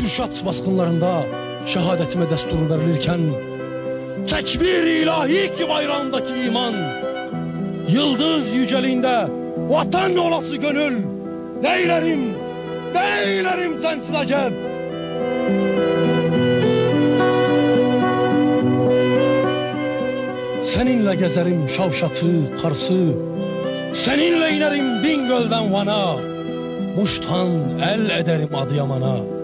Kürşat baskınlarında şehadetime destur verilirken Tekbir ilahi ki bayrağındaki iman Yıldız yüceliğinde vatan olası gönül Neylerim, neylerim sensiz acep Seninle gezerim Şavşat'ı, Kars'ı Seninle inerim Bingöl'den Van'a Muş'tan el ederim Adıyaman'a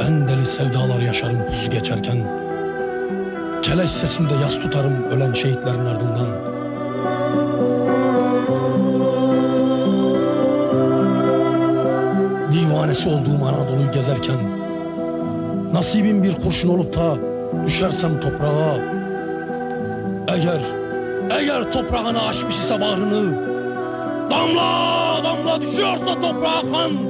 Ben deli sevdalar yaşarım pusu geçerken. Keleş sesinde yas tutarım ölen şehitlerin ardından. Divanesi olduğum Anadolu'yu gezerken Nasibim bir kurşun olup da düşersem toprağa. Eğer, eğer toprağını aşmış ise bağrını Damla damla düşüyorsa toprağa kan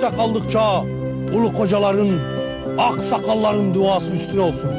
Gökte kaldıkça ulu kocaların, ak sakalların duası üstüne olsun.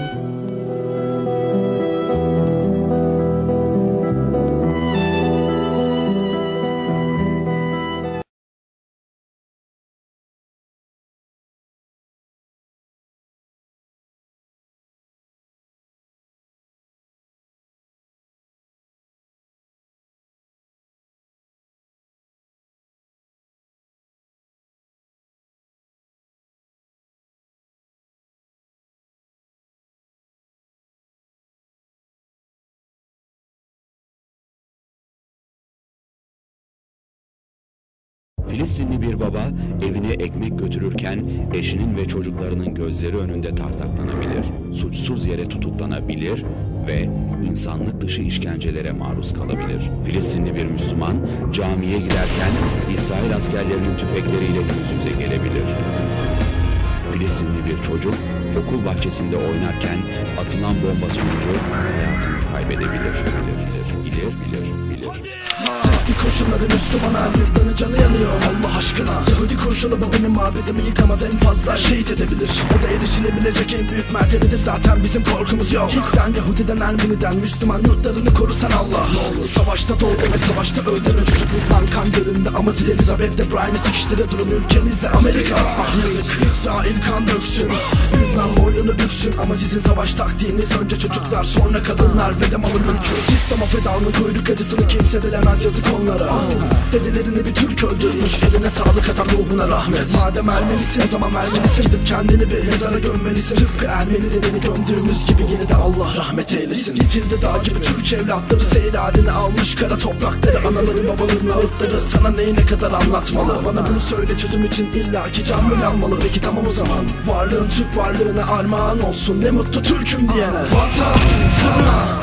Filistinli bir baba evine ekmek götürürken eşinin ve çocuklarının gözleri önünde tartaklanabilir, suçsuz yere tutuklanabilir ve insanlık dışı işkencelere maruz kalabilir. Filistinli bir Müslüman camiye giderken İsrail askerlerinin tüfekleriyle yüz yüze gelebilir. Filistinli bir çocuk okul bahçesinde oynarken atılan bomba sonucu hayatını kaybedebilir. Sefti kurşunları Müslüman yurdanı canı yanıyor. Allah aşkına. Yahudi kurşunu benim mabedimi yıkamaz en fazla. Şehit edebilir. O da erişilebilecek en büyük mertebedir. Zaten bizim korkumuz yok. Hit'ten Yahudiden Ermeni'den Müslüman yurtlarını korusan Allah. Savaşta doğdu ve savaşta öldü ve çocukluğundan kan gölünde Ama siz Elizabeth de Brian'ı sıkıştıra durun ülkenizde Amerika. Ah yazık. İsrail kan döksün. Lübnan boynunu büksün. Ama sizin savaş taktiğiniz Önce çocuklar sonra kadınlar ve de malı mülkü. Sistem affedalının kuyruk acısını kimse bilemez. Yazık onlara Dedelerini bir Türk öldürmüş eline sağlık adam ruhuna rahmet. Madem Ermenisin o zaman vermelisin Gidip kendini bir mezara gömmelisin. Tıpkı Ermeni dedeni gömdüğümüz gibi yine de Allah rahmet eylesin. Yitildi dağ gibi Türk evlatları Seyir halini almış kara toprakları Anaların babaların ağıtları Sana neyi ne kadar anlatmalı? Bana bunu söyle çözüm için illaki can mı yanmalı? Peki tamam o zaman. Varlığın Türk varlığına armağan olsun. Ne mutlu Türk'üm diyene. Vatan sana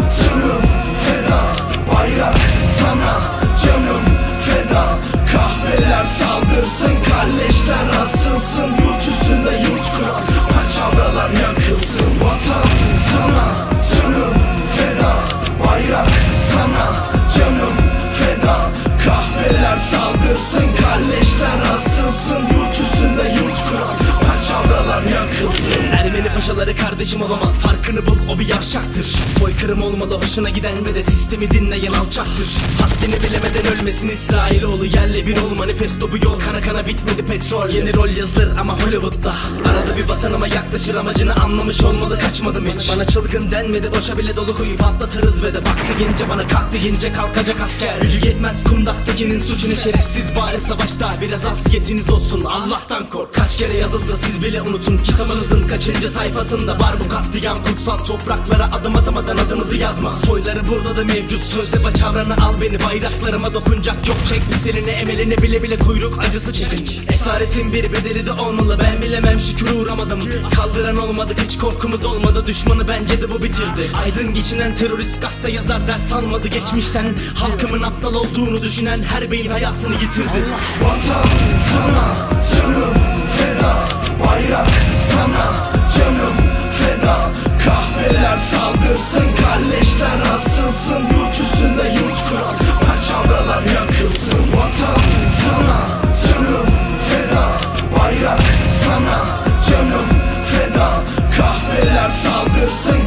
kardeşim olamaz. Farkını bul o bir yavşaktır. Soykırım olmalı hoşuna giden ve de sistemi dinleyen alçaktır. Haddini bilemeden ölmesin İsrailoğlu. Yerle bir ol manifesto bu yol kana kana bitmedi petrol. Yeni rol yazılır ama Hollywood'da. Arada bir vatanıma yaklaşır amacını anlamış olmalı kaçmadım hiç. Bana çılgın denmedi boşa bile dolu kuyu patlatırız ve de Baktı gence bana kalk deyince kalkacak asker. Gücü yetmez kundaktakinin suçunu şerefsiz bari savaşta. Biraz asiyetiniz olsun Allah'tan kork. Kaç kere yazıldı siz bile unutun. Kitabınızın kaçıncı sayfasında var bu katliam. Kutsal topraklara adım atamadan adınızı yazma. Soyları burada da mevcut. Sözde paçavranı al beni. Bayraklarıma dokunacak yok çek bir serini emelini bile bile kuyruk acısı çekin Esaretin bir bedeli de olmalı. Ben bilemem şükür uğramadım. Kaldıran olmadık. Hiç korkumuz olmadı. Düşmanı bence de bu bitirdi. Aydın geçinen terörist gazete yazar ders almadı geçmişten. Halkımın aptal olduğunu düşünen her beyin hayatını yitirdi. Vatan sana canım feda. Bayrak sana canım feda. Kahveler saldırsın kalleşler asılsın. Yurt üstünde yurt kuran paçavralar yakılsın. Vatan sana canım feda. Bayrak sana canım feda. Kahveler saldırsın